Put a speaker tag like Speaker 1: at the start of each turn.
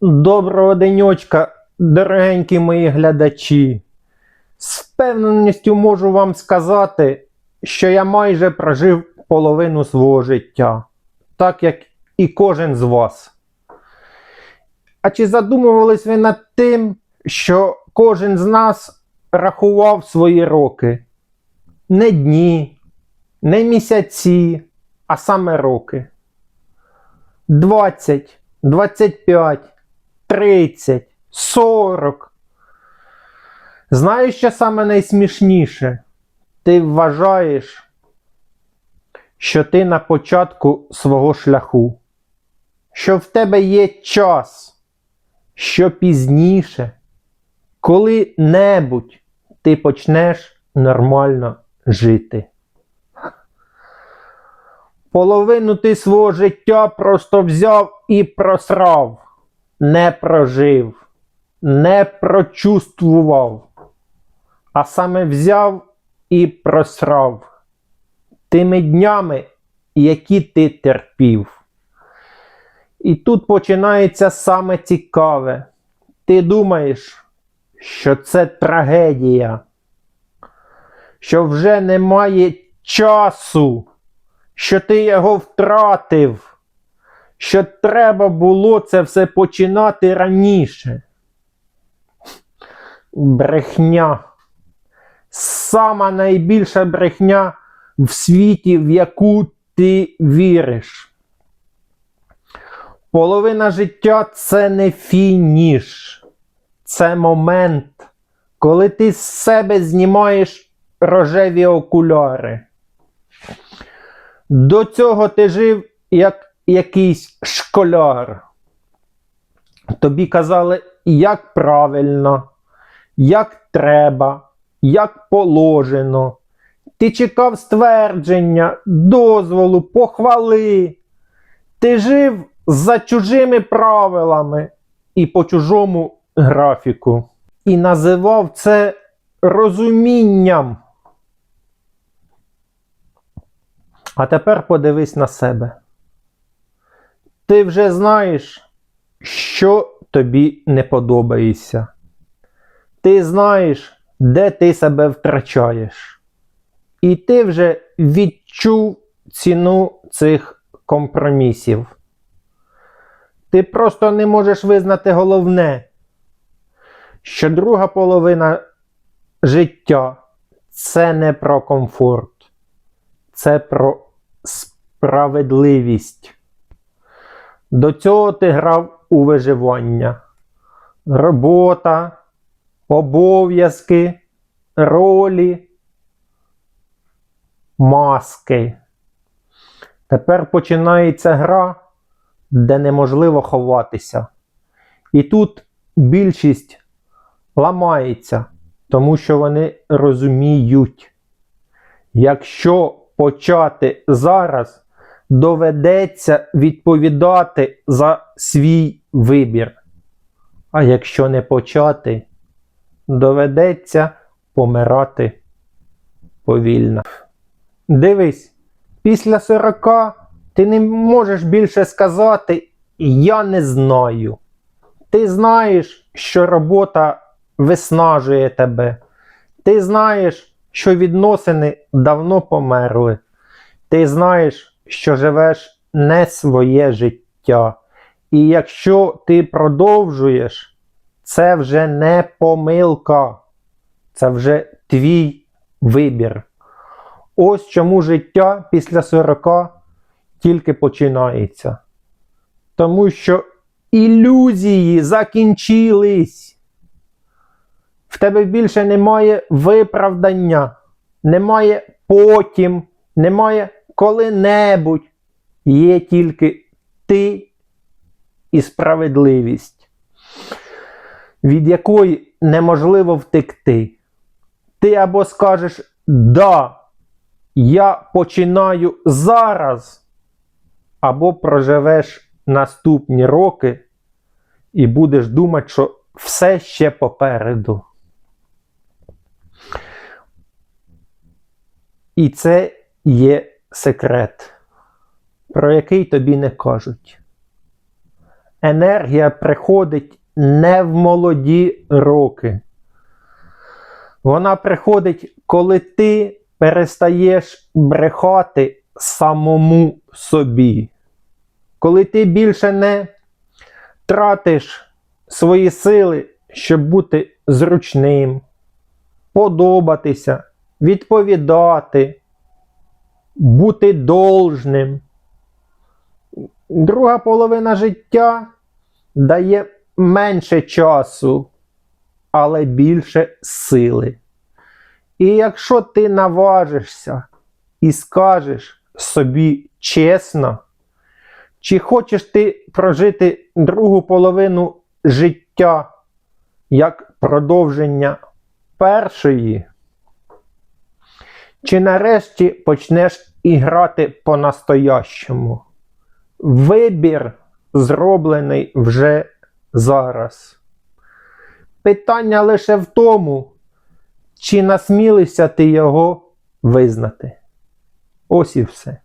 Speaker 1: Доброго денечка, дорогенькі мої глядачі. З впевненістю можу вам сказати, що я майже прожив половину свого життя, так як і кожен з вас. А чи задумувались ви над тим, що кожен з нас рахував свої роки? Не дні, не місяці, а саме роки. 20, 25, 30, 40. Знаєш, що саме найсмішніше? Ти вважаєш, що ти на початку свого шляху, що в тебе є час, що пізніше, коли-небудь ти почнеш нормально жити. Половину ти свого життя просто взяв і просрав, не прожив, не прочувствував, а саме взяв і просрав тими днями, які ти терпів. І тут починається саме цікаве. Ти думаєш, що це трагедія, що вже немає часу що ти його втратив, що треба було це все починати раніше. Брехня. Сама найбільша брехня в світі, в яку ти віриш. Половина життя це не фініш, це момент, коли ти з себе знімаєш рожеві окуляри. До цього ти жив як якийсь школяр. Тобі казали, як правильно, як треба, як положено. Ти чекав ствердження, дозволу, похвали. Ти жив за чужими правилами і по чужому графіку. І називав це розумінням. А тепер подивись на себе. Ти вже знаєш, що тобі не подобається. Ти знаєш, де ти себе втрачаєш. І ти вже відчув ціну цих компромісів. Ти просто не можеш визнати головне, що друга половина життя це не про комфорт це про справедливість. До цього ти грав у виживання. Робота, обов'язки, ролі, маски. Тепер починається гра, де неможливо ховатися. І тут більшість ламається, тому що вони розуміють, якщо почати зараз, доведеться відповідати за свій вибір. А якщо не почати, доведеться помирати повільно. Дивись, після 40 ти не можеш більше сказати Я не знаю. Ти знаєш, що робота виснажує тебе. Ти знаєш, що відносини давно померли. Ти знаєш, що живеш не своє життя. І якщо ти продовжуєш, це вже не помилка, це вже твій вибір. Ось чому життя після 40 тільки починається. Тому що ілюзії закінчились. В тебе більше немає виправдання, немає потім, немає коли-небудь. Є тільки ти і справедливість, від якої неможливо втекти. Ти або скажеш да, я починаю зараз, або проживеш наступні роки і будеш думати, що все ще попереду. І це є секрет, про який тобі не кажуть. енергія приходить не в молоді роки. Вона приходить, коли ти перестаєш брехати самому собі. Коли ти більше не тратиш свої сили, щоб бути зручним, подобатися, відповідати, бути должним. Друга половина життя дає менше часу, але більше сили. І якщо ти наважишся і скажеш собі чесно, чи хочеш ти прожити другу половину життя як продовження першої, чи нарешті почнеш іграти по-настоящому? Вибір зроблений вже зараз. Питання лише в тому, чи насмілися ти його визнати. Ось і все.